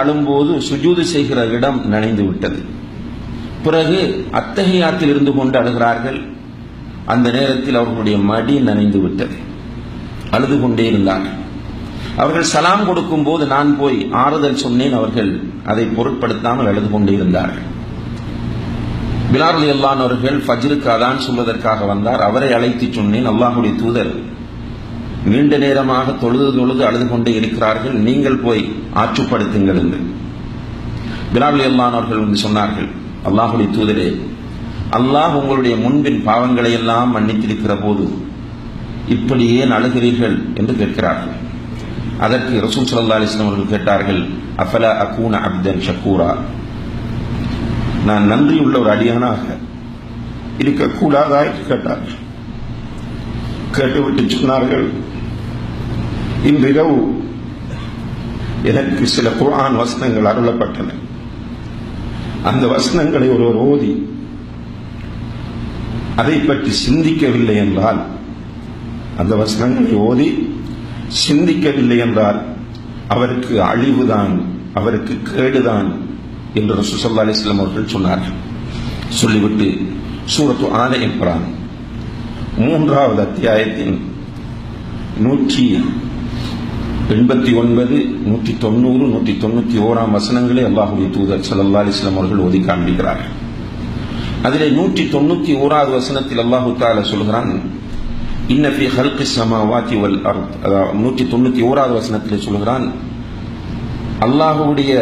அழும்போது சுஜூது செய்கிற இடம் நனைந்து விட்டது. பிறகு அத்தகையாத்தில் இருந்து கொண்டு அழுகிறார்கள். அந்த நேரத்தில் அவர்களுடைய மடி நனைந்து விட்டது. அழுது கொண்டே இருந்தார்கள். அவர்கள் சலாம் கொடுக்கும் போது நான் போய் ஆறுதல் சொன்னேன். அவர்கள் அதை பொருட்படுத்தாமல் அழுது கொண்டே இருந்தார்கள். பிலாருல் அல்லான் அவர்கள் ஃபஜ்ருக்கு அதான் சொல்வதற்காக வந்தார். அவரை அழைத்து சொன்னேன். அல்லாஹுடைய தூதர் நீண்ட நேரமாக தொழுது தொழுது அழுது கொண்டு இருக்கிறார்கள். நீங்கள் போய் ஆற்றுப்படுத்துங்கள் என்று. பிலால் அல்லான் வந்து சொன்னார்கள் அல்லாஹுடைய தூதரே அல்லாஹ் உங்களுடைய முன்பின் பாவங்களை எல்லாம் மன்னித்திருக்கிற போது இப்படி ஏன் அழுகிறீர்கள்? என்று கேட்கிறார்கள். அதற்கு ரசூல் சல்லா அலிஸ்லாம் அவர்கள் கேட்டார்கள் அஃபலா அகூன அப்தன் ஷக்கூரா நான் நன்றியுள்ள ஒரு அடியானாக இருக்கக்கூடாதா என்று கேட்டார்கள். கேட்டுவிட்டு சொன்னார்கள் இன்றிரவு எனக்கு சில குரான் வசனங்கள் அருளப்பட்டன. அந்த வசனங்களை ஒருவர் ஓதி அதை பற்றி சிந்திக்கவில்லை என்றால் அந்த வசனங்களை ஓதி சிந்திக்கவில்லை என்றால் அவருக்கு அழிவுதான் அவருக்கு கேடுதான் என்று ரசூசல்லா அலிஸ்லாம் அவர்கள் சொன்னார்கள். சொல்லிவிட்டு சூரத்து ஆல இம்ரான் மூன்றாவது அத்தியாயத்தின் நூற்றி எண்பத்தி ஒன்பது நூற்றி தொண்ணூறு நூற்றி தொண்ணூற்றி ஓராம் வசனங்களை அல்லாஹுடைய தூதர் சல்லா அலிஸ்லாம் அவர்கள் ஓதி காண்பிக்கிறார்கள். அதிலே நூற்றி தொண்ணூற்றி ஓராவது வசனத்தில் அல்லாஹு தால சொல்கிறான் இன்னஃபி ஹல்கி சமாவாத்தி வல் அர்த். அதாவது நூற்றி தொண்ணூற்றி ஓராவது வசனத்தில் சொல்கிறான் அல்லாஹுடைய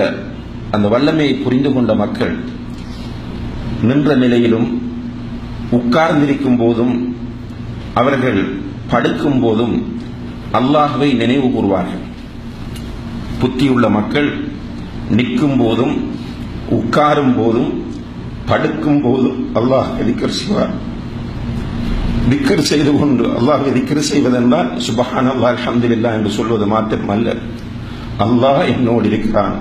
அந்த வல்லமையை புரிந்து கொண்ட மக்கள் நின்ற நிலையிலும் உட்கார்ந்திருக்கும் போதும் அவர்கள் படுக்கும் போதும் அல்லாஹுவை நினைவு கூறுவார்கள். புத்தியுள்ள மக்கள் நிற்கும் போதும் உட்காரும் போதும் படுக்கும் போதும் அல்லாஹ் எதிக்கர் செய்வார். திக்கர் செய்து கொண்டு அல்லாஹ் திக்கர் செய்வதென்றால் சுபஹான் அல்லாஹ் அலமதுல்லா என்று சொல்வது மாத்திரமல்ல. அல்லாஹ் என்னோடு இருக்கிறான்.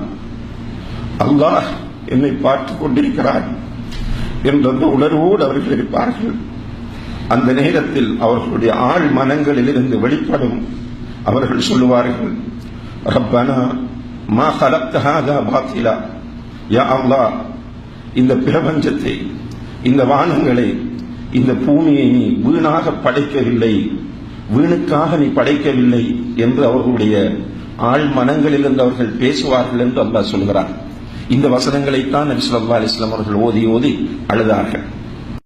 அல்லாஹ் என்னை பார்த்து கொண்டிருக்கிறான் என்ற உணர்வோடு அவர்கள் இருப்பார்கள். அந்த நேரத்தில் அவர்களுடைய ஆள் மனங்களில் இருந்து வெளிப்படும் அவர்கள் சொல்லுவார்கள் ரப்பனா மா கலப்த பாத்திலா. யா அல்லா இந்த பிரபஞ்சத்தை இந்த வானங்களை இந்த பூமியை நீ வீணாக படைக்கவில்லை வீணுக்காக நீ படைக்கவில்லை என்று அவர்களுடைய ஆள் மனங்களிலிருந்து அவர்கள் பேசுவார்கள் என்று அல்லாஹ் சொல்கிறார் இந்த வசனங்களைத்தான் நபி சொல்லா அலிஸ்லாம் அவர்கள் ஓதி ஓதி அழுதார்கள்.